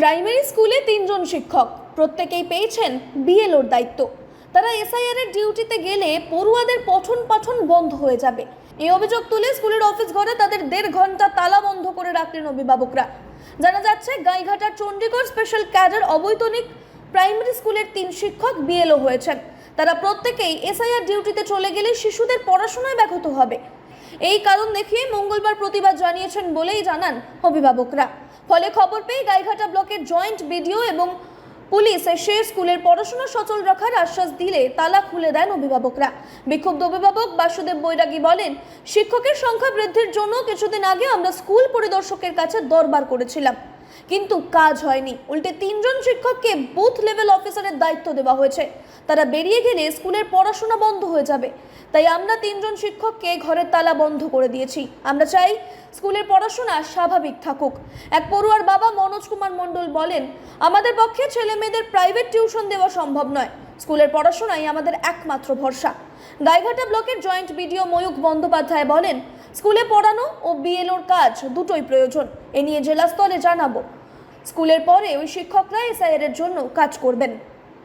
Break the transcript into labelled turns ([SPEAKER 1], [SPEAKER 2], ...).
[SPEAKER 1] Primary স্কুলে তিনজন শিক্ষক। প্রত্যেকেই পেয়েছেন বিএলওর দায়িত্ব। তারা এসআইআর এর ডিউটিতে গেলে পড়ুয়াদের পঠন পাঠন বন্ধ হয়ে যাবে। এই অভিযোগ তুলে স্কুলের অফিস ঘরে তাদের দেড় ঘণ্টা তালা বন্ধ করে রাখলেন অভিভাবকরা। জানা যাচ্ছে, গাইঘাটার চণ্ডীগড় স্পেশাল ক্যাডার অবৈতনিক প্রাইমারি স্কুলের তিন শিক্ষক বিএলও হয়েছেন। তারা প্রত্যেকেই এসআইআর ডিউটিতে চলে গেলে শিশুদের পড়াশোনায় ব্যাহত হবে। এই কারণ দেখিয়ে মঙ্গলবার প্রতিবাদ জানিয়েছেন বলেই জানান অভিভাবকরা। ফলে খবর পেয়ে গাইঘাটা ব্লকের জয়েন্ট বিডিও এবং পুলিশ এসে স্কুলের পড়াশোনা সচল রাখার আশ্বাস দিলে তালা খুলে দেন অভিভাবকরা। বিক্ষুব্ধ অভিভাবক বাসুদেব বৈরাগী বলেন, শিক্ষকের সংখ্যা বৃদ্ধির জন্য কিছুদিন আগে আমরা স্কুল পরিদর্শকের কাছে দরবার করেছিলাম। কিন্তু কাজ হয়নি। উল্টে তিনজন শিক্ষককে বুথ লেভেল অফিসারের দায়িত্ব দেওয়া হয়েছে। তারা বেরিয়ে গেলে স্কুলের পড়াশোনা বন্ধ হয়ে যাবে। তাই আমরা তিনজন শিক্ষককে ঘরের তালা বন্ধ করে দিয়েছি। আমরা চাই স্কুলের পড়াশোনা স্বাভাবিক থাকুক। এক পড়ুয়ার বাবা মনোজ কুমার মণ্ডল বলেন, আমাদের পক্ষে ছেলে মেয়েদের প্রাইভেট টিউশন দেওয়া সম্ভব নয়। স্কুলের পড়াশোনাই আমাদের একমাত্র ভরসা। গাইঘাটা ব্লকের জয়েন্ট বিডিও ময়ূক বন্দ্যোপাধ্যায় বলেন স্কুলে পড়ানো ও বিএলওর কাজ দুটোই প্রয়োজন, এ নিয়ে জেলা স্তরে জানাব। স্কুলের পরে ওই শিক্ষকরা এসআইআর এর জন্য কাজ করবেন।